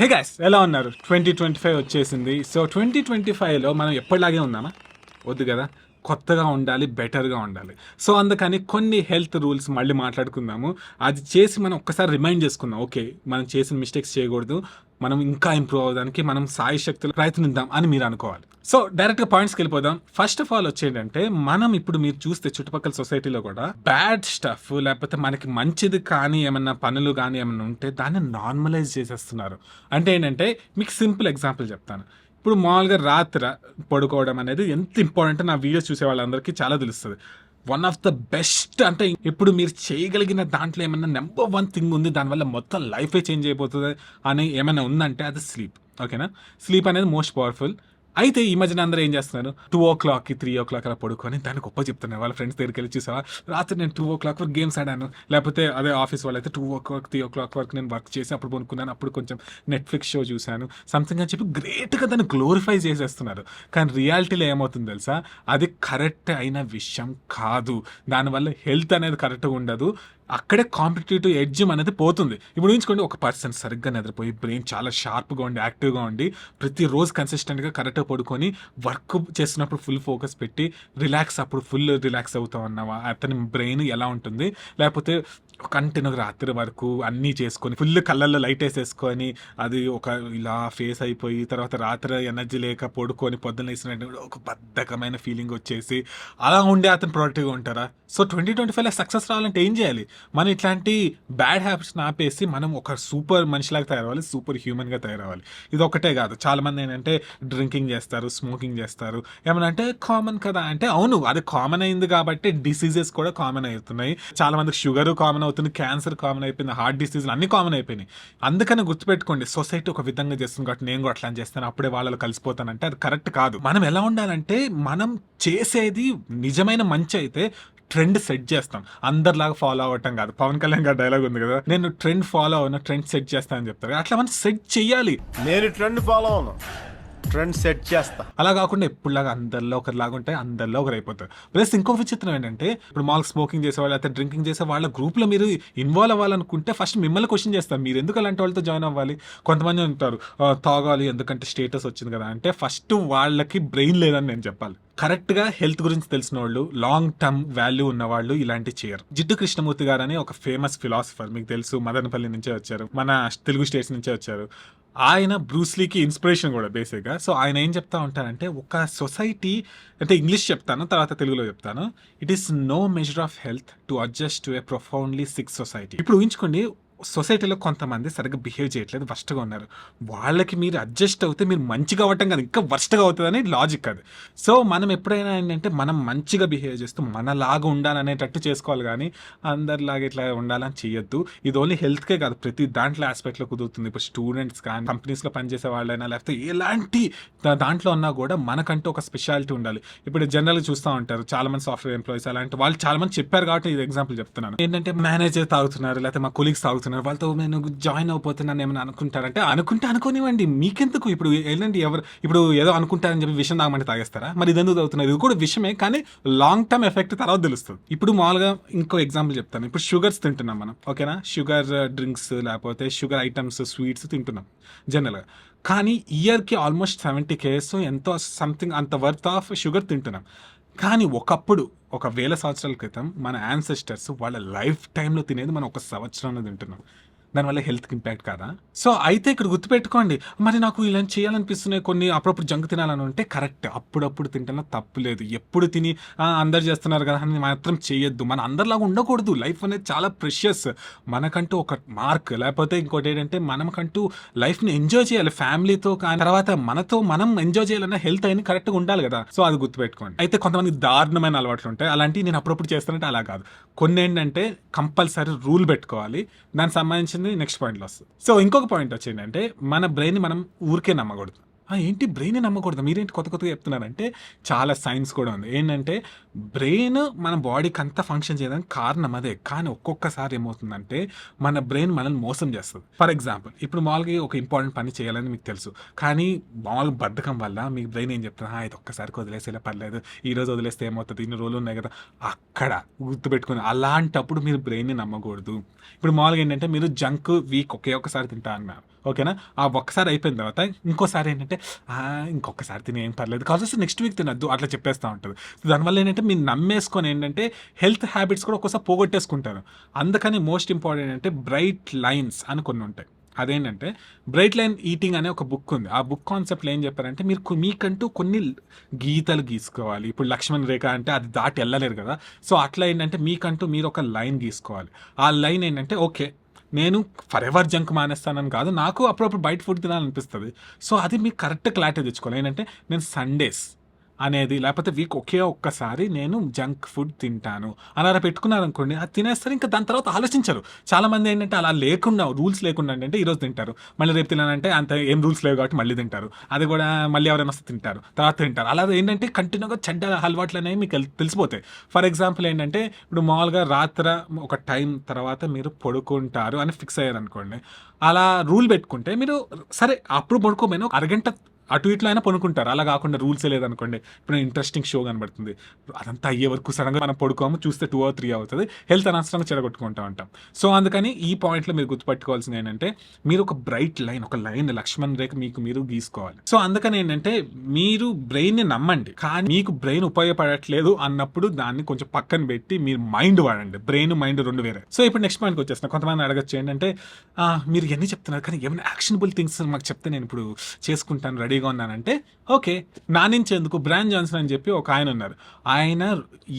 హే guys ఎలా ఉన్నారు? Twenty twenty five వచ్చేసింది. సో ట్వంటీ ట్వంటీ ఫైవ్లో మనం ఎప్పటిలాగే ఉన్నామా? వద్దు కదా. కొత్తగా ఉండాలి బెటర్గా ఉండాలి. సో అందుకని కొన్ని హెల్త్ రూల్స్ మళ్ళీ మాట్లాడుకుందాము. అది చేసి మనం ఒక్కసారి రిమైండ్ చేసుకుందాం. ఓకే మనం చేసిన మిస్టేక్స్ చేయకూడదు. మనం ఇంకా ఇంప్రూవ్ అవ్వడానికి మనం సాయి శక్తులు ప్రయత్నిద్దాం అని మీరు అనుకోవాలి. సో డైరెక్ట్గా పాయింట్స్కి వెళ్ళిపోదాం. ఫస్ట్ ఆఫ్ ఆల్ వచ్చేటంటే మనం ఇప్పుడు మీరు చూస్తే చుట్టుపక్కల సొసైటీలో కూడా బ్యాడ్ స్టఫ్ లేకపోతే మనకి మంచిది కానీ ఏమన్నా పనులు కానీ ఏమన్నా ఉంటే దాన్ని నార్మలైజ్ చేసేస్తున్నారు. అంటే ఏంటంటే మీకు సింపుల్ ఎగ్జాంపుల్ చెప్తాను. ఇప్పుడు మామూలుగా రాత్రి పడుకోవడం అనేది ఎంత ఇంపార్టెంట్ నా వీడియోస్ చూసే వాళ్ళందరికీ చాలా తెలుస్తుంది. వన్ ఆఫ్ ద బెస్ట్ అంటే ఇప్పుడు మీరు చేయగలిగిన దాంట్లో ఏమైనా నెంబర్ వన్ థింగ్ ఉంది దానివల్ల మొత్తం లైఫే చేంజ్ అయిపోతుంది అని ఏమైనా ఉందంటే అది స్లీప్ ఓకేనా స్లీప్ అనేది మోస్ట్ పవర్ఫుల్ అయితే ఈ మధ్యన అందరూ ఏం చేస్తున్నారు? టూ ఓ క్లాక్కి త్రీ ఓ క్లాక్ అలా పడుకొని దాన్ని గొప్ప చెప్తున్నారు. వాళ్ళ ఫ్రెండ్స్ దగ్గరికి వెళ్ళి చూసావా? రాత్రి నేను టూ ఓ క్లాక్ వరకు గేమ్స్ ఆడాను. లేకపోతే అదే ఆఫీస్ వాళ్ళు అయితే two o'clock three o'clock వరకు నేను వర్క్ చేసి అప్పుడు కొనుక్కున్నాను అప్పుడు కొంచెం నెట్ఫ్లిక్స్ షో చూశాను. సంథింగ్ అని చెప్పి గ్రేట్గా దాన్ని గ్లోరిఫై చేసేస్తున్నారు. కానీ రియాలిటీలో ఏమవుతుంది తెలుసా? అది కరెక్ట్ అయిన విషయం కాదు. దానివల్ల హెల్త్ అనేది కరెక్ట్గా ఉండదు. అక్కడే కాంపిటేటివ్ ఎడ్జ్ అనేది పోతుంది. ఇప్పుడు ఊహించుకోండి ఒక పర్సన్ సరిగ్గా నిద్రపోయి బ్రెయిన్ చాలా షార్ప్గా ఉండి యాక్టివ్గా ఉండి ప్రతిరోజు కన్సిస్టెంట్గా కరెక్ట్గా పడుకొని వర్క్ చేస్తున్నప్పుడు ఫుల్ ఫోకస్ పెట్టి రిలాక్స్ అప్పుడు ఫుల్ రిలాక్స్ అవుతాం అన్నావా అతని బ్రెయిన్ ఎలా ఉంటుంది? లేకపోతే కంటిన్యూగా రాత్రి వరకు అన్నీ చేసుకొని ఫుల్ కళ్ళల్లో లైట్ వేసేసుకొని అది ఒక ఇలా ఫేస్ అయిపోయి తర్వాత రాత్రి ఎనర్జీ లేక పడుకొని పొద్దున్న వేసినట్టు ఒక బద్ధకమైన ఫీలింగ్ వచ్చేసి అలా ఉండే అతను ప్రొడక్టివ్గా ఉంటారా? సో ట్వంటీ ట్వంటీ ఫైవ్లో సక్సెస్ రావాలంటే ఏం చేయాలి? మనం ఇట్లాంటి బ్యాడ్ హ్యాబిట్స్ని ఆపేసి మనం ఒక సూపర్ మనిషిలాగా తయారవ్వాలి సూపర్ హ్యూమన్గా తయారవ్వాలి. ఇది ఒకటే కాదు. చాలా మంది ఏంటంటే డ్రింకింగ్ చేస్తారు స్మోకింగ్ చేస్తారు. ఏమన్నా అంటే కామన్ కదా అంటే అవును అది కామన్ అయింది కాబట్టి డిసీజెస్ కూడా కామన్ అవుతున్నాయి. చాలామందికి షుగర్ కామన్ అవుతుంది క్యాన్సర్ కామన్ అయిపోయింది హార్ట్ డిసీజ్లు అన్ని కామన్ అయిపోయినాయి. అందుకని గుర్తుపెట్టుకోండి సొసైటీ ఒక విధంగా చేస్తుంది కాబట్టి నేను కూడా అట్లా చేస్తాను అప్పుడే వాళ్ళలో కలిసిపోతానంటే అది కరెక్ట్ కాదు. మనం ఎలా ఉండాలంటే మనం చేసేది నిజమైన మంచి అయితే ట్రెండ్ సెట్ చేస్తాం. అందరిలాగా ఫాలో అవ్వటం కాదు. పవన్ కళ్యాణ్ గారి డైలాగ్ ఉంది కదా నేను ట్రెండ్ ఫాలో అవును ట్రెండ్ సెట్ చేస్తానని చెప్తారు. అట్లా మనం సెట్ చేయాలి నేను ట్రెండ్ ఫాలో అవును. ట్రెండ్ సెట్ చేస్తా. అలా కాకుండా ఎప్పుడులాగా అందరిలో ఒకరిలాగా ఉంటే అందరిలో ఒకరు అయిపోతారు. ప్లస్ ఇంకో విచిత్రం ఏంటంటే ఇప్పుడు మాల్ స్మోకింగ్ చేసేవాళ్ళు అయితే డ్రింకింగ్ చేసే వాళ్ళ గ్రూప్లో మీరు ఇన్వాల్వ్ అవ్వాలనుకుంటే ఫస్ట్ మిమ్మల్ని క్వశ్చన్ చేస్తారు. మీరు ఎందుకు అలాంటి వాళ్ళతో జాయిన్ అవ్వాలి? కొంతమంది ఉంటారు తాగాలి ఎందుకంటే స్టేటస్ వచ్చింది కదా. అంటే ఫస్ట్ వాళ్ళకి బ్రెయిన్ లేదని నేను చెప్పాలి. కరెక్ట్గా హెల్త్ గురించి తెలిసిన వాళ్ళు లాంగ్ టర్మ్ వాల్యూ ఉన్న వాళ్ళు ఇలాంటి చేయరు. జిడ్డు కృష్ణమూర్తి గారు అని ఒక ఫేమస్ ఫిలాసఫర్ మీకు తెలుసు మదనపల్లి నుంచే వచ్చారు మన తెలుగు స్టేట్స్ నుంచే వచ్చారు. ఆయన బ్రూస్లీకి ఇన్స్పిరేషన్ కూడా బేసిక్గా. సో ఆయన ఏం చెప్తా ఉంటారంటే ఒక సొసైటీ అంటే ఇంగ్లీష్ చెప్తాను తర్వాత తెలుగులో చెప్తాను. It is no measure of health to adjust to a profoundly sick society ఇప్పుడు ఊహించుకోండి సొసైటీలో కొంతమంది సరిగ్గా బిహేవ్ చేయట్లేదు వర్స్ట్గా ఉన్నారు. వాళ్ళకి మీరు అడ్జస్ట్ అవుతే మీరు మంచిగా అవ్వటం కాదు ఇంకా వర్స్ట్గా అవుతుందని లాజిక్ అది. సో మనం ఎప్పుడైనా ఏంటంటే మనం మంచిగా బిహేవ్ చేస్తూ మనలాగా ఉండాలనేటట్టు చేసుకోవాలి కానీ అందరిలాగా ఇట్లా ఉండాలని చేయొద్దు. ఇది ఓన్లీ హెల్త్కే కాదు ప్రతి దాంట్లో ఆస్పెక్ట్లో కుదురుతుంది. ఇప్పుడు స్టూడెంట్స్ కానీ కంపెనీస్లో పనిచేసే వాళ్ళైనా లేకపోతే ఎలాంటి దాంట్లో ఉన్నా కూడా మనకంటూ ఒక స్పెషాలిటీ ఉండాలి. ఇప్పుడు జనరల్గా చూస్తూ ఉంటారు చాలా మంది సాఫ్ట్వేర్ ఎంప్లాయీస్ అలాంటి వాళ్ళు చాలా మంది చెప్పారు కాబట్టి ఇది ఎగ్జాంపుల్ చెప్తున్నాను. ఏంటంటే మేనేజర్ తాగుతున్నారు లేకపోతే మా కొలీగ్స్ తాగుతున్నారు. వాళ్ళతో నేను జాయిన్ అయిపోతున్నాను ఏమైనా అనుకుంటారంటే అనుకుంటే అనుకోనివ్వండి. మీకెందుకు? ఇప్పుడు ఏంటంటే ఎవరు ఇప్పుడు ఏదో అనుకుంటారని చెప్పి విషయం తాగమంటే తాగేస్తారా? మరి ఇదెందుకు తాగుతున్నారు? ఇది కూడా విషయమే కానీ లాంగ్ టర్మ్ ఎఫెక్ట్ తర్వాత తెలుస్తుంది. ఇప్పుడు మామూలుగా ఇంకో ఎగ్జాంపుల్ చెప్తాను. ఇప్పుడు షుగర్స్ తింటున్నాం మనం. ఓకేనా? షుగర్ డ్రింక్స్ uh, లేకపోతే షుగర్ ఐటమ్స్ స్వీట్స్ తింటున్నాం. జనరల్గా కానీ ఇయర్కి ఆల్మోస్ట్ సెవెంటీ కేస్ ఎంతో సంథింగ్ అంత వర్త్ ఆఫ్ షుగర్ తింటున్నాం. కానీ ఒకప్పుడు ఒక వేల సంవత్సరాల క్రితం మన యాన్సెస్టర్స్ వాళ్ళ లైఫ్ టైంలో తినేది మనం ఒక సంవత్సరంలో తింటున్నాం దానివల్ల హెల్త్కి ఇంపాక్ట్ కాదా? సో అయితే ఇక్కడ గుర్తుపెట్టుకోండి. మరి నాకు ఇలా చేయాలనిపిస్తున్నాయి కొన్ని అప్పుడప్పుడు జంక్ తినాలని ఉంటే కరెక్ట్. అప్పుడప్పుడు తింటున్నా తప్పు లేదు. ఎప్పుడు తిని అందరు చేస్తున్నారు కదా అని మాత్రం చేయొద్దు. మన అందరిలాగా ఉండకూడదు. లైఫ్ అనేది చాలా ప్రెషియస్. మనకంటూ ఒక మార్క్. లేకపోతే ఇంకోటి ఏంటంటే మనకంటూ లైఫ్ని ఎంజాయ్ చేయాలి. ఫ్యామిలీతో కానీ తర్వాత మనతో మనం ఎంజాయ్ చేయాలన్నా హెల్త్ అయిన కరెక్ట్గా ఉండాలి కదా. సో అది గుర్తుపెట్టుకోండి. అయితే కొంతమంది దారుణమైన అలవాట్లు ఉంటాయి. అలాంటివి నేను అప్పుడప్పుడు చేస్తానంటే అలా కాదు. కొన్ని ఏంటంటే కంపల్సరీ రూల్ పెట్టుకోవాలి. దానికి సంబంధించిన వచ్చింది నెక్స్ట్ పాయింట్లో వస్తుంది సో ఇంకొక పాయింట్ వచ్చిందంటే మన బ్రెయిన్ మనం ఊరికే నమ్మకూడదు. ఏంటి బ్రెయిన్ నమ్మకూడదు. మీరేంటి కొత్త కొత్తగా చెప్తున్నారంటే చాలా సైన్స్ కూడా ఉంది. ఏంటంటే బ్రెయిన్ మన బాడీకి అంత ఫంక్షన్ చేయడానికి కారణం అదే. కానీ ఒక్కొక్కసారి ఏమవుతుందంటే మన బ్రెయిన్ మనల్ని మోసం చేస్తుంది. ఫర్ ఎగ్జాంపుల్ ఇప్పుడు మామూలుగా ఒక ఇంపార్టెంట్ పని చేయాలని మీకు తెలుసు. కానీ మామూలుగా బద్ధకం వల్ల మీ బ్రెయిన్ ఏం చెప్తుంది? ఇది ఒక్కసారికి వదిలేసేలా పర్లేదు. ఈ రోజు వదిలేస్తే ఏమవుతుంది? ఇన్ని రోజులు ఉన్నాయి కదా. అక్కడ గుర్తుపెట్టుకుని అలాంటప్పుడు మీరు బ్రెయిన్ని నమ్మకూడదు. ఇప్పుడు మామూలుగా ఏంటంటే మీరు జంక్ వీక్ ఒకే ఒక్కసారి తింటా అన్నారు. ఓకేనా? ఆ ఒక్కసారి అయిపోయిన తర్వాత ఇంకోసారి ఏంటంటే ఇంకొకసారి తిని ఏం పర్లేదు. కావాల్సి నెక్స్ట్ వీక్ తినద్దు. అట్లా చెప్పేస్తూ ఉంటుంది. సో దానివల్ల ఏంటంటే మీరు నమ్మేసుకొని ఏంటంటే హెల్త్ హ్యాబిట్స్ కూడా ఒక్కోసారి పోగొట్టేసుకుంటారు. అందుకని మోస్ట్ ఇంపార్టెంట్ అంటే బ్రైట్ లైన్స్ అని కొన్ని ఉంటాయి. అదేంటంటే బ్రైట్ లైన్ ఈటింగ్ అనే ఒక బుక్ ఉంది. ఆ బుక్ కాన్సెప్ట్ ఏం చెప్పారంటే మీరు మీకంటూ కొన్ని గీతలు గీసుకోవాలి. ఇప్పుడు లక్ష్మణ్ రేఖ అంటే అది దాటి వెళ్ళలేరు కదా. సో అట్లా ఏంటంటే మీకంటూ మీరు ఒక లైన్ గీసుకోవాలి. ఆ లైన్ ఏంటంటే ఓకే నేను ఫర్ ఎవర్ జంక్ మానేస్తానని కాదు నాకు అప్పుడప్పుడు బయట ఫుడ్ తినాలనిపిస్తుంది. సో అది మీకు కరెక్ట్ క్లారిటీ తెచ్చుకోవాలి. ఏంటంటే నేను సండేస్ అనేది లేకపోతే వీక్ ఒకే ఒక్కసారి నేను జంక్ ఫుడ్ తింటాను. అని అలా పెట్టుకున్నారనుకోండి అది తినేస్తారు. ఇంకా దాని తర్వాత ఆలోచించరు. చాలా మంది ఏంటంటే అలా లేకుండా రూల్స్ లేకుండా అంటే ఈరోజు తింటారు. మళ్ళీ రేపు తినాలంటే అంత ఏం రూల్స్ లేవు కాబట్టి మళ్ళీ తింటారు. అది కూడా మళ్ళీ ఎవరైనా వస్తే తింటారు. తర్వాత తింటారు. అలా ఏంటంటే కంటిన్యూగా చెడ్డ అలవాట్లు అనేవి మీకు తెలిసిపోతాయి. ఫర్ ఎగ్జాంపుల్ ఏంటంటే ఇప్పుడు మామూలుగా రాత్ర ఒక టైం తర్వాత మీరు పడుకుంటారు అని ఫిక్స్ అయ్యారు అనుకోండి అలా రూల్ పెట్టుకుంటే మీరు సరే అప్పుడు పడుకోమైనా ఒక అరగంట అటు ఇట్లా అయినా పనుకుంటారు. అలా కాకుండా రూల్సే లేదనుకోండి. ఇప్పుడు ఇంట్రెస్టింగ్ షో కనబడుతుంది. అదంతా అయ్యే వరకు సడన్గా మనం పడుకోము చూస్తే టూ ఆర్ త్రీ అవుతుంది. హెల్త్ అనవసరంగా చెడగొట్టుకుంటూ ఉంటాం. సో అందుకని ఈ పాయింట్లో మీరు గుర్తుపట్టుకోవాల్సింది ఏంటంటే మీరు ఒక బ్రైట్ లైన్ ఒక లైన్ లక్ష్మణ్ రేఖ మీకు మీరు గీసుకోవాలి. సో అందుకని ఏంటంటే మీరు బ్రెయిన్ని నమ్మండి. కానీ మీకు బ్రెయిన్ ఉపయోగపడట్లేదు అన్నప్పుడు దాన్ని కొంచెం పక్కన పెట్టి మీరు మైండ్ వాడండి. బ్రెయిన్ మైండ్ రెండు వేరే. సో ఇప్పుడు నెక్స్ట్ పాయింట్కి వచ్చేసిన కొంతమంది అడగచ్చు ఏంటంటే మీరు ఎన్ని చెప్తున్నారు. కానీ ఏమైనా యాక్షనబుల్ థింగ్స్ మాకు చెప్తే నేను ఇప్పుడు చేసుకుంటాను రెడీ రెడీగా ఉన్నానంటే ఓకే నా నుంచి ఎందుకు బ్రాండ్ జాన్సన్ అని చెప్పి ఒక ఆయన ఉన్నారు. ఆయన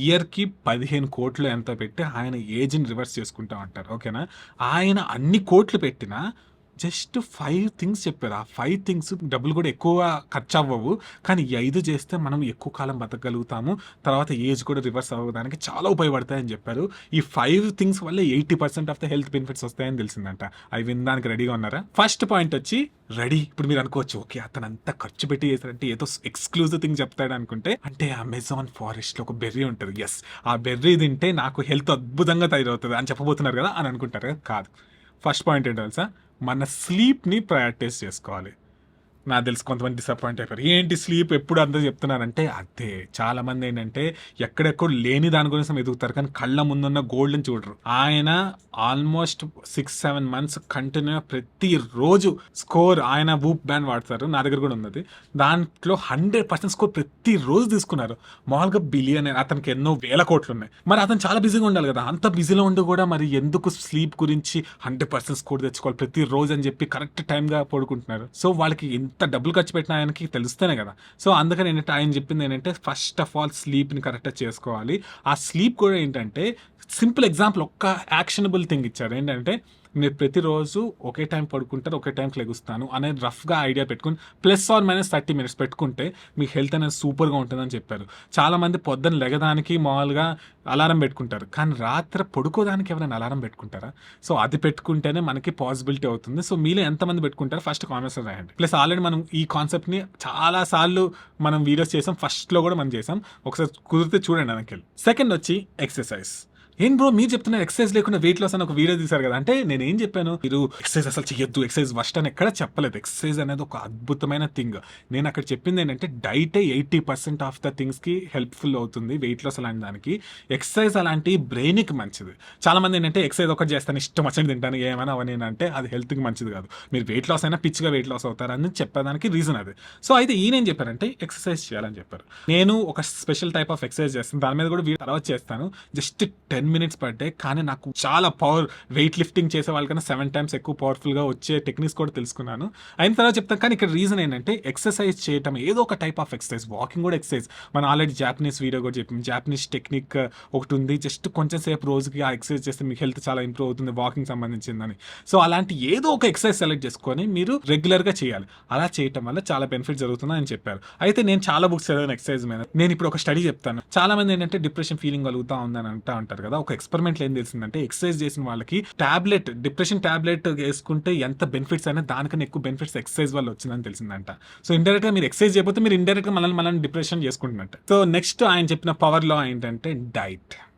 ఇయర్కి పదిహేను కోట్లు ఎంత పెట్టి ఆయన ఏజ్ని రివర్స్ చేసుకుంటా ఉంటారు ఓకేనా? ఆయన అన్ని కోట్లు పెట్టినా జస్ట్ ఫైవ్ థింగ్స్ చెప్పారు? ఆ ఫైవ్ థింగ్స్ డబ్బులు కూడా ఎక్కువ ఖర్చు అవ్వవు కానీ ఈ ఐదు చేస్తే మనం ఎక్కువ కాలం బతకగలుగుతాము. తర్వాత ఏజ్ కూడా రివర్స్ అవ్వడానికి చాలా ఉపయోగపడతాయని చెప్పారు. ఈ ఫైవ్ థింగ్స్ వల్ల eighty percent of the health benefits వస్తాయని తెలిసిందంట. అవి వినడానికి రెడీగా ఉన్నారా? ఫస్ట్ పాయింట్ వచ్చి రెడీ. ఇప్పుడు మీరు అనుకోవచ్చు ఓకే అతను అంత ఖర్చు పెట్టి చేశారంటే ఏదో ఎక్స్క్లూజివ్ థింగ్ చెప్తాడు అనుకుంటే అంటే అమెజాన్ ఫారెస్ట్లో ఒక బెర్రీ ఉంటుంది. ఎస్ ఆ బెర్రీ తింటే నాకు హెల్త్ అద్భుతంగా తయారవుతుంది అని చెప్పబోతున్నారు కదా అని అనుకుంటారు కదా? కాదు. ఫస్ట్ పాయింట్ ఏంటో తెలుసా? మన స్లీప్ని ప్రయారిటైజ్ చేసుకోవాలి. నాకు తెలుసు కొంతమంది డిసప్పాయింట్ అయిపోయారు. ఏంటి స్లీప్ ఎప్పుడు అందరూ చెప్తున్నారంటే అదే. చాలా మంది ఏంటంటే ఎక్కడెక్కడ లేని దాని గురించి ఎదుగుతారు. కానీ కళ్ళ ముందున్న గోల్డ్ని చూడరు. ఆయన almost six seven months continue ప్రతి రోజు స్కోర్ ఆయన వూప్ బ్యాండ్ వాడతారు. నా దగ్గర కూడా ఉన్నది. దాంట్లో హండ్రెడ్ పర్సెంట్ స్కోర్ ప్రతి రోజు తీసుకున్నారు. మామూలుగా బిలియన్ అతనికి ఎన్నో వేల కోట్లు ఉన్నాయి. మరి అతను చాలా బిజీగా ఉండాలి కదా. అంత బిజీలో ఉండి కూడా మరి ఎందుకు స్లీప్ గురించి హండ్రెడ్ పర్సెంట్ స్కోర్ తెచ్చుకోవాలి? ప్రతి రోజు అని చెప్పి కరెక్ట్ టైంగా పడుకుంటున్నారు. సో వాళ్ళకి ఎంత డబ్బులు ఖర్చు పెట్టిన ఆయనకి తెలుస్తేనే కదా. సో అందుకని ఏంటంటే ఆయన చెప్పింది ఏంటంటే ఫస్ట్ ఆఫ్ ఆల్ స్లీప్ని కరెక్ట్గా చేసుకోవాలి. ఆ స్లీప్ కూడా ఏంటంటే సింపుల్ ఎగ్జాంపుల్ ఒక్క యాక్షనబుల్ థింగ్ ఇచ్చారు. ఏంటంటే మీరు ప్రతిరోజు ఒకే టైం పడుకుంటారు ఒకే టైంకి లెగుస్తాను అనేది రఫ్గా ఐడియా పెట్టుకుని plus or minus thirty minutes పెట్టుకుంటే మీ హెల్త్ అనేది సూపర్గా ఉంటుందని చెప్పారు. చాలామంది పొద్దున్న లెగదానికి మామూలుగా అలారం పెట్టుకుంటారు. కానీ రాత్రి పడుకోదానికి ఎవరైనా అలారం పెట్టుకుంటారా? సో అది పెట్టుకుంటేనే మనకి పాసిబిలిటీ అవుతుంది. సో మీలో ఎంతమంది పెట్టుకుంటారో ఫస్ట్ కామెంట్స్ రాయండి. ప్లస్ ఆల్రెడీ మనం ఈ కాన్సెప్ట్ని చాలాసార్లు మనం వీడియోస్ చేసాం ఫస్ట్లో కూడా మనం చేసాం. ఒకసారి కుదిరితే చూడండి వెనకెళ్ళి సెకండ్ వచ్చి ఎక్సర్సైజ్ ఏం బ్రో మీరు చెప్తున్న ఎక్సర్సైజ్ లేకుండా వెయిట్ లాస్ అని ఒక వీడియో తీశారు కదా. అంటే నేను ఏం చెప్పాను? మీరు ఎక్సర్సైజ్ అసలు చేయొద్దు ఎక్సర్సైజ్ ఫస్ట్ అని ఎక్కడ చెప్పలేదు. ఎక్సర్సైజ్ అనేది ఒక అద్భుతమైన థింగ్. నేను అక్కడ చెప్పింది ఏంటంటే డైటే ఎయిటీ పర్సెంట్ ఆఫ్ ద థింగ్స్కి హెల్ప్ఫుల్ అవుతుంది వెయిట్ లాస్ అలాంటి దానికి. ఎక్సర్సైజ్ అలాంటి బ్రెయిన్కి మంచిది. చాలా మంది ఏంటంటే ఎక్సర్సైజ్ ఒకటి చేస్తాను ఇష్టం వచ్చింది తింటాను ఏమైనా అవని అంటే అది హెల్త్కి మంచిది కాదు. మీరు వెయిట్ లాస్ అయినా పిచ్చిగా వెయిట్ లాస్ అవుతారని చెప్పడానికి రీజన్ అది. సో అయితే ఈయనేం చెప్పారంటే ఎక్సర్సైజ్ చేయాలని చెప్పారు. నేను ఒక స్పెషల్ టైప్ ఆఫ్ ఎక్సర్సైజ్ చేస్తాను. దాని మీద కూడా వీడియో తర్వాత చేస్తాను. జస్ట్ టెన్ మినిట్స్ పర్ కానీ నాకు చాలా పవర్ వెయిట్ లిఫ్టింగ్ చేసే వాళ్ళకన్నా సెవెన్ టైమ్స్ ఎక్కువ పవర్ఫుల్గా వచ్చే టెక్నిక్స్ కూడా తెలుసుకున్నాను. అయిన తర్వాత చెప్తాను కానీ ఇక్కడ రీజన్ ఏంటంటే ఎక్సర్సైజ్ చేయటం ఏదో ఒక టైప్ ఆఫ్ ఎక్సర్సైజ్ వాకింగ్ కూడా ఎక్సర్సైజ్ మనం ఆల్రెడీ జాపనీస్ వీడియో కూడా చెప్పాం. జాపనీస్ టెక్నిక్ ఒకటి ఉంది. జస్ట్ కొంచెం సేపు రోజుకి ఆ ఎక్సర్సైజ్ చేస్తే మీకు హెల్త్ చాలా ఇంప్రూవ్ అవుతుంది వాకింగ్ సంబంధించిందని. సో అలాంటి ఏదో ఒక ఎక్సర్సైజ్ సెలెక్ట్ చేసుకొని మీరు రెగ్యులర్గా చేయాలి. అలా చేయటం వల్ల చాలా బెనిఫిట్ జరుగుతుందని అని చెప్పారు. అయితే నేను చాలా బుక్స్ చదివాను ఎక్సర్సైజ్ మీద. నేను ఇప్పుడు ఒక స్టడీ చెప్తాను. చాలా మంది ఏంటంటే డిప్రెషన్ ఫీలింగ్ కలుగుతా ఉందని అంటా ఉంటారు కదా. ఒక ఎక్స్పెరిమెంట్ ఏం తెలిసిందంటే ఎక్సర్సైజ్ చేసిన వాళ్ళకి టాబ్లెట్ డిప్రెషన్ టాబ్లెట్ వేసుకుంటే ఎంత బెనిఫిట్స్ అయినా దానికన్నా ఎక్కువ బెనిఫిట్స్ ఎక్సర్సైజ్ వల్ల వచ్చిందని తెలిసిందంట. సో ఇండైరెక్ట్గా మీరు ఎక్సర్సైజ్ చేయకపోతే మీరు ఇండైరెక్ట్గా మనల్ని మనల్ని డిప్రెషన్ చేసుకుంటున్నట్టు. సో నెక్స్ట్ ఆయన చెప్పిన పవర్లో ఏంటంటే డైట్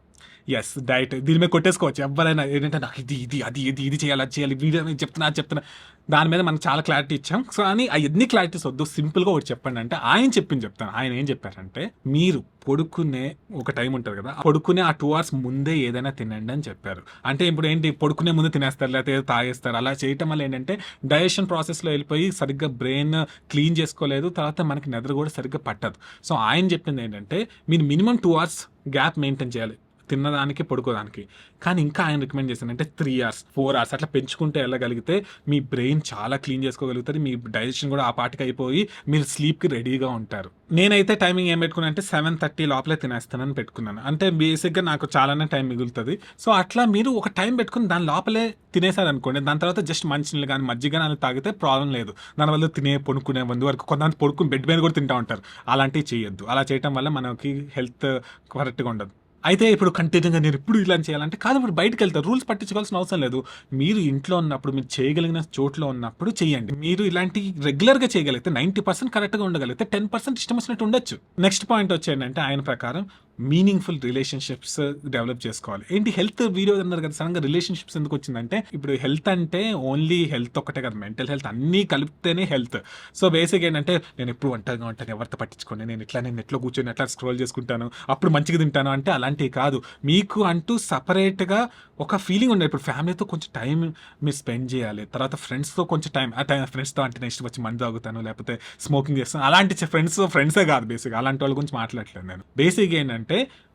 ఎస్ డైట్ దీని మీద కొట్టేసుకోవచ్చు. ఎవరైనా ఏంటంటే నాకు ఇది ఇది అది ఇది ఇది చేయాలి అది చేయాలి వీడియో మీద చెప్తున్నా చెప్తున్నా. దాని మీద మనం చాలా క్లారిటీ ఇచ్చాం. సో అని ఆ ఎన్ని క్లారిటీస్ వద్దు సింపుల్గా ఒకటి చెప్పండి అంటే ఆయన చెప్పింది చెప్తాను. ఆయన ఏం చెప్పారంటే మీరు పడుకునే ఒక టైం ఉంటుంది కదా పడుకునే ఆ టూ అవర్స్ ముందే ఏదైనా తినండి అని చెప్పారు. అంటే ఇప్పుడు ఏంటి పడుకునే ముందు తినేస్తారు లేకపోతే ఏదో తాగేస్తారు. అలా చేయటం వల్ల ఏంటంటే డైజెషన్ ప్రాసెస్లో వెళ్ళిపోయి సరిగ్గా బ్రెయిన్ క్లీన్ చేసుకోలేదు. తర్వాత మనకి నిద్ర కూడా సరిగ్గా పట్టదు. సో ఆయన చెప్పింది ఏంటంటే మీరు minimum two hours gap maintain చేయాలి. తిన్నదానికి పడుకోదానికి. కానీ ఇంకా ఆయన రికమెండ్ చేశాను అంటే త్రీ అవర్స్ ఫోర్ అవర్స్ అట్లా పెంచుకుంటే వెళ్ళగలిగితే మీ బ్రెయిన్ చాలా క్లీన్ చేసుకోగలుగుతుంది మీ డైజెషన్ కూడా ఆ పాటికి అయిపోయి మీరు స్లీప్కి రెడీగా ఉంటారు. నేనైతే టైమింగ్ ఏం పెట్టుకున్నాను అంటే సెవెన్ థర్టీ లోపలే తినేస్తానని పెట్టుకున్నాను. అంటే బేసిక్గా నాకు చాలానే టైం మిగులుతుంది. సో అట్లా మీరు ఒక టైం పెట్టుకుని దాని లోపలే తినేసారు అనుకోండి దాని తర్వాత జస్ట్ మంచినీళ్ళు కానీ మజ్జిగ కానీ తాగితే ప్రాబ్లం లేదు. దానివల్ల తినే పడుకునే ముందు వరకు కొంతమంది పడుకుని బెడ్ మీద కూడా తింటూ ఉంటారు. అలాంటివి చేయొద్దు. అలా చేయటం వల్ల మనకి హెల్త్ కరెక్ట్గా ఉండదు. అయితే ఇప్పుడు కంటిన్యూగా నేను ఇప్పుడు ఇలా చేయాలంటే కాదు ఇప్పుడు బయటకు వెళ్తారు రూల్స్ పట్టించుకోవాల్సిన అవసరం లేదు. మీరు ఇంట్లో ఉన్నప్పుడు మీరు చేయగలిగిన చోట్లో ఉన్నప్పుడు చేయండి. మీరు ఇలాంటి రెగ్యులర్గా చేయగలిగితే నైంటీ పర్సెంట్ కరెక్ట్గా ఉండగలిగితే టెన్ పర్సెంట్ ఇష్టం వచ్చినట్టు ఉండొచ్చు. నెక్స్ట్ పాయింట్ వచ్చేయండి అంటే ఆయన ప్రకారం మీనింగ్ఫుల్ రిలేషన్షిప్స్ డెవలప్ చేసుకోవాలి. ఏంటి హెల్త్ వీడియో అన్నారు కదా సడన్గా రిలేషన్షిప్స్ ఎందుకు వచ్చిందంటే ఇప్పుడు హెల్త్ అంటే ఓన్లీ హెల్త్ ఒకటే కదా మెంటల్ హెల్త్ అన్నీ కలిపితేనే హెల్త్. సో బేసిక్ ఏంటంటే నేను ఎప్పుడు ఒంటరిగా ఉంటాను ఎవరితో పట్టించుకోండి నేను ఇట్లా నేను ఎట్లా కూర్చొని ఎట్లా స్క్రోల్ చేసుకుంటాను అప్పుడు మంచిగా తింటాను అంటే అలాంటివి కాదు. మీకు అంటూ సపరేట్గా ఒక ఫీలింగ్ ఉండే ఇప్పుడు ఫ్యామిలీతో కొంచెం టైం మీరు స్పెండ్ చేయాలి. తర్వాత ఫ్రెండ్స్తో కొంచెం టైం ఆ టైం ఫ్రెండ్స్తో అంటే నెక్స్ట్ వచ్చి మందు తాగుతాను లేకపోతే స్మోకింగ్ చేస్తాను అలాంటి ఫ్రెండ్స్ ఫ్రెండ్సే కాదు బేసిక్ అలాంటి వాళ్ళ గురించి మాట్లాడలేదు నేను. బేసిక్ ఏంటంటే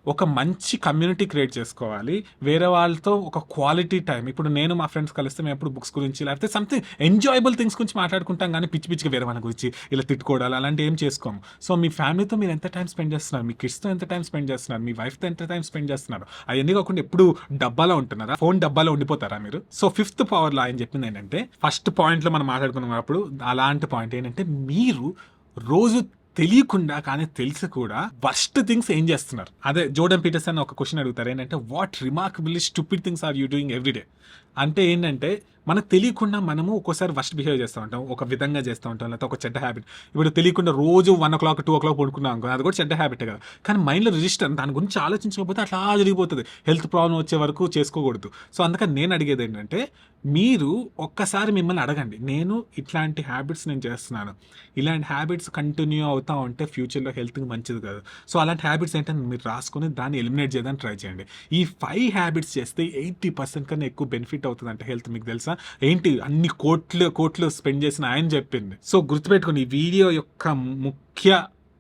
ఒక మంచి కమ్యూనిటీ క్రియేట్ చేసుకోవాలి. వేరే వాళ్ళతో ఒక క్వాలిటీ టైం ఇప్పుడు నేను మా ఫ్రెండ్స్ కలిస్తే మేము ఎప్పుడు బుక్స్ గురించి లేకపోతే సంథింగ్ ఎంజాయబుల్ థింగ్స్ గురించి మాట్లాడుకుంటాం కానీ పిచ్చి పిచ్చిగా వేరే వాళ్ళ గురించి ఇలా తిట్టుకోవడాలు అలాంటి ఏం చేసుకోము సో మీ ఫ్యామిలీతో మీరు ఎంత టైం స్పెండ్ చేస్తున్నారు? మీ కిడ్స్తో ఎంత టైం స్పెండ్ చేస్తున్నారు? మీ వైఫ్తో ఎంత టైం స్పెండ్ చేస్తున్నారు? అవన్నీ కాకుండా ఎప్పుడు డబ్బాలో ఉంటున్నారా? ఫోన్ డబ్బాలో ఉండిపోతారా మీరు? సో ఫిఫ్త్ పవర్లో ఆయన చెప్పింది ఏంటంటే ఫస్ట్ పాయింట్లో మనం మాట్లాడుకున్నప్పుడు అలాంటి పాయింట్ ఏంటంటే మీరు రోజు తెలియకుండా కానీ తెలిసి కూడా వర్స్ట్ థింగ్స్ ఏం చేస్తున్నారు? అదే జోడన్ అని ఒక క్వశ్చన్ అడుగుతారు. ఏంటంటే what remarkably stupid things are you doing everyday అంటే ఏంటంటే మనకు తెలియకుండా మనము ఒక్కోసారి వర్స్ట్ బిహేవ్ చేస్తూ ఉంటాం. ఒక విధంగా చేస్తూ ఉంటాం లేకపోతే ఒక చెడ్డ హ్యాబిట్ ఇప్పుడు తెలియకుండా రోజు one o'clock two o'clock పడుకున్నాం అనుకో అది కూడా చెడ్డ హ్యాబిట్ కదా. కానీ మైండ్లో రిజిస్టర్ దాని గురించి ఆలోచించకపోతే అట్లా జరిగిపోతుంది హెల్త్ ప్రాబ్లం వచ్చే వరకు చేసుకోకూడదు. సో అందుకని నేను అడిగేది ఏంటంటే మీరు ఒక్కసారి మిమ్మల్ని అడగండి. నేను ఇట్లాంటి హ్యాబిట్స్ నేను చేస్తున్నాను. ఇలాంటి హ్యాబిట్స్ కంటిన్యూ అవుతా ఉంటే ఫ్యూచర్లో హెల్త్కి మంచిది కాదు. సో అలాంటి హ్యాబిట్స్ ఏంటంటే మీరు రాసుకొని దాన్ని ఎలిమినేట్ చేయడానికి ట్రై చేయండి. ఈ ఫైవ్ హ్యాబిట్స్ చేస్తే ఎయిటీ పర్సెంట్ కన్నా ఎక్కువ బెనిఫిట్ అవుతుంది అంటే హెల్త్ మీకు తెలుసా? ఏంటి అన్ని కోట్లు కోట్లు స్పెండ్ చేసిన ఆయన చెప్పింది. సో గుర్తుపెట్టుకుని ఈ వీడియో యొక్క ముఖ్య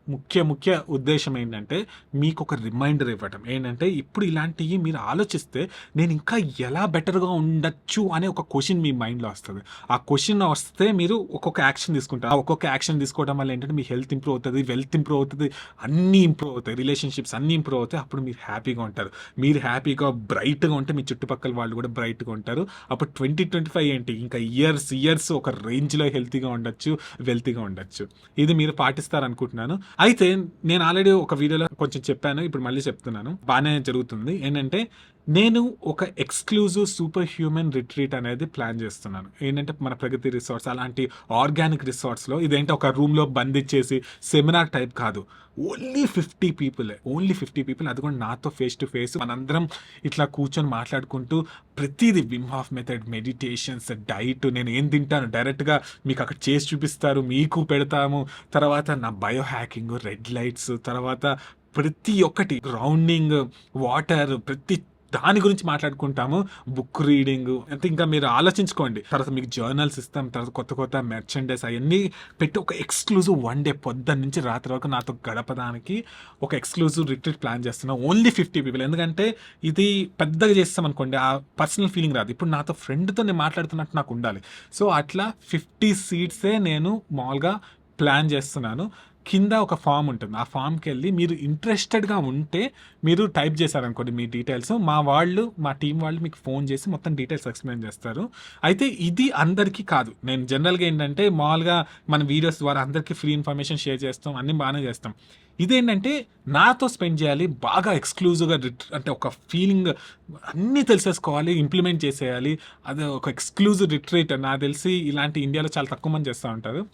ముఖ్య ముఖ్య ఉద్దేశం ఏంటంటే మీకు ఒక రిమైండర్ ఇవ్వటం. ఏంటంటే ఇప్పుడు ఇలాంటివి మీరు ఆలోచిస్తే నేను ఇంకా ఎలా బెటర్గా ఉండొచ్చు అనే ఒక క్వశ్చన్ మీ మైండ్లో వస్తుంది. ఆ క్వశ్చన్ వస్తే మీరు ఒక్కొక్క యాక్షన్ తీసుకుంటారు. ఆ ఒక్కొక్క యాక్షన్ తీసుకోవడం వల్ల ఏంటంటే మీ హెల్త్ ఇంప్రూవ్ అవుతుంది వెల్త్ ఇంప్రూవ్ అవుతుంది అన్నీ ఇంప్రూవ్ అవుతాయి. రిలేషన్షిప్స్ అన్నీ ఇంప్రూవ్ అవుతాయి. అప్పుడు మీరు హ్యాపీగా ఉంటారు. మీరు హ్యాపీగా బ్రైట్గా ఉంటే మీ చుట్టుపక్కల వాళ్ళు కూడా బ్రైట్గా ఉంటారు. అప్పుడు ట్వంటీ ట్వంటీ ఫైవ్ ఏంటి? ఇంకా ఇయర్స్ ఇయర్స్ ఒక రేంజ్లో హెల్తీగా ఉండొచ్చు వెల్తీగా ఉండొచ్చు. ఇది మీరు పాటిస్తారనుకుంటున్నాను. అయితే నేను ఆల్రెడీ ఒక వీడియోలో కొంచెం చెప్పాను ఇప్పుడు మళ్ళీ చెప్తున్నాను. బాగానే జరుగుతుంది. ఏంటంటే నేను ఒక ఎక్స్క్లూజివ్ సూపర్ హ్యూమన్ రిట్రీట్ అనేది ప్లాన్ చేస్తున్నాను. ఏంటంటే మన ప్రగతి రిసార్ట్స్ అలాంటి ఆర్గానిక్ రిసార్ట్స్లో ఇదేంటి ఒక రూమ్లో బంధించేసి సెమినార్ టైప్ కాదు. Only fifty people only fifty people అది కూడా నాతో ఫేస్ టు ఫేస్ మనందరం ఇట్లా కూర్చొని మాట్లాడుకుంటూ ప్రతిదీ Wim Hof method meditations diet నేను ఏం తింటాను డైరెక్ట్గా మీకు అక్కడ చేసి చూపిస్తారు మీకు పెడతాము. తర్వాత నా బయో హ్యాకింగ్ రెడ్ లైట్స్ తర్వాత ప్రతి ఒక్కటి గ్రౌండింగ్ వాటర్ ప్రతి దాని గురించి మాట్లాడుకుంటాము. బుక్ రీడింగ్ అంటే ఇంకా మీరు ఆలోచించుకోండి. తర్వాత మీకు జర్నల్స్ ఇస్తాం. తర్వాత కొత్త కొత్త మెర్చండైస్ అవన్నీ పెట్టి ఒక ఎక్స్క్లూజివ్ వన్ డే పొద్దున్న నుంచి రాత్రి వరకు నాతో గడపడానికి ఒక ఎక్స్క్లూజివ్ రిట్రీట్ ప్లాన్ చేస్తున్నాం. ఓన్లీ ఫిఫ్టీ పీపుల్ ఎందుకంటే ఇది పెద్దగా చేస్తాం అనుకోండి ఆ పర్సనల్ ఫీలింగ్ రాదు. ఇప్పుడు నాతో ఫ్రెండ్తో నేను మాట్లాడుతున్నట్టు నాకు ఉండాలి. సో అట్లా ఫిఫ్టీ సీట్సే నేను మామూలుగా ప్లాన్ చేస్తున్నాను. కింద ఒక ఫామ్ ఉంటుంది. ఆ ఫామ్కి వెళ్ళి మీరు ఇంట్రెస్టెడ్గా ఉంటే మీరు టైప్ చేశారనుకోండి మీ డీటెయిల్స్. మా వాళ్ళు మా టీం వాళ్ళు మీకు ఫోన్ చేసి మొత్తం డీటెయిల్స్ ఎక్స్ప్లెయిన్ చేస్తారు. అయితే ఇది అందరికీ కాదు. నేను జనరల్గా ఏంటంటే మామూలుగా మన వీడియోస్ ద్వారా అందరికీ ఫ్రీ ఇన్ఫర్మేషన్ షేర్ చేస్తాం అన్నీ బాగానే చేస్తాం. ఇదేంటంటే నాతో స్పెండ్ చేయాలి బాగా ఎక్స్క్లూజివ్గా అంటే ఒక ఫీలింగ్ అన్నీ తెలిసేసుకోవాలి ఇంప్లిమెంట్ చేసేయాలి. అది ఒక ఎక్స్క్లూజివ్ రిట్రీట్ నాకు తెలిసి ఇలాంటి ఇండియాలో చాలా తక్కువ మంది చేస్తూ ఉంటారు.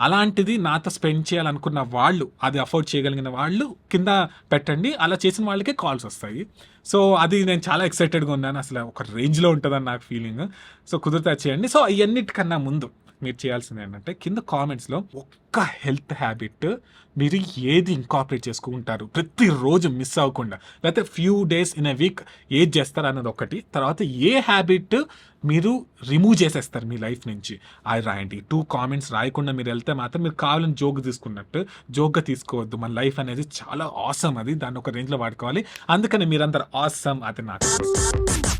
అలాంటిది నాతో స్పెండ్ చేయాలనుకున్న వాళ్ళు అది అఫోర్డ్ చేయగలిగిన వాళ్ళు కింద పెట్టండి. అలా చేసిన వాళ్ళకే కాల్స్ వస్తాయి. సో అది నేను చాలా ఎక్సైటెడ్గా ఉన్నాను. అసలు ఒక రేంజ్లో ఉంటుందని నాకు ఫీలింగ్. సో కుదిరితే చేయండి. సో ఇవన్నిటికన్నా ముందు మీరు చేయాల్సింది ఏంటంటే కింద కామెంట్స్లో ఒక్క హెల్త్ హ్యాబిట్ మీరు ఏది ఇంకాపరేట్ చేసుకుంటారు ప్రతిరోజు మిస్ అవ్వకుండా లేకపోతే few days in a week ఏది చేస్తారు అన్నది ఒకటి. తర్వాత ఏ హ్యాబిట్ మీరు రిమూవ్ చేసేస్తారు మీ లైఫ్ నుంచి? అది రాయండి. టూ కామెంట్స్ రాయకుండా మీరు వెళ్తే మాత్రం మీరు కావాలని జోక్ తీసుకున్నట్టు జోక్గా తీసుకోవద్దు. మన లైఫ్ అనేది చాలా ఆసమ్ అది. దాన్ని ఒక రేంజ్లో వాడుకోవాలి. అందుకని మీరందరూ ఆసమ్ అది నాకు.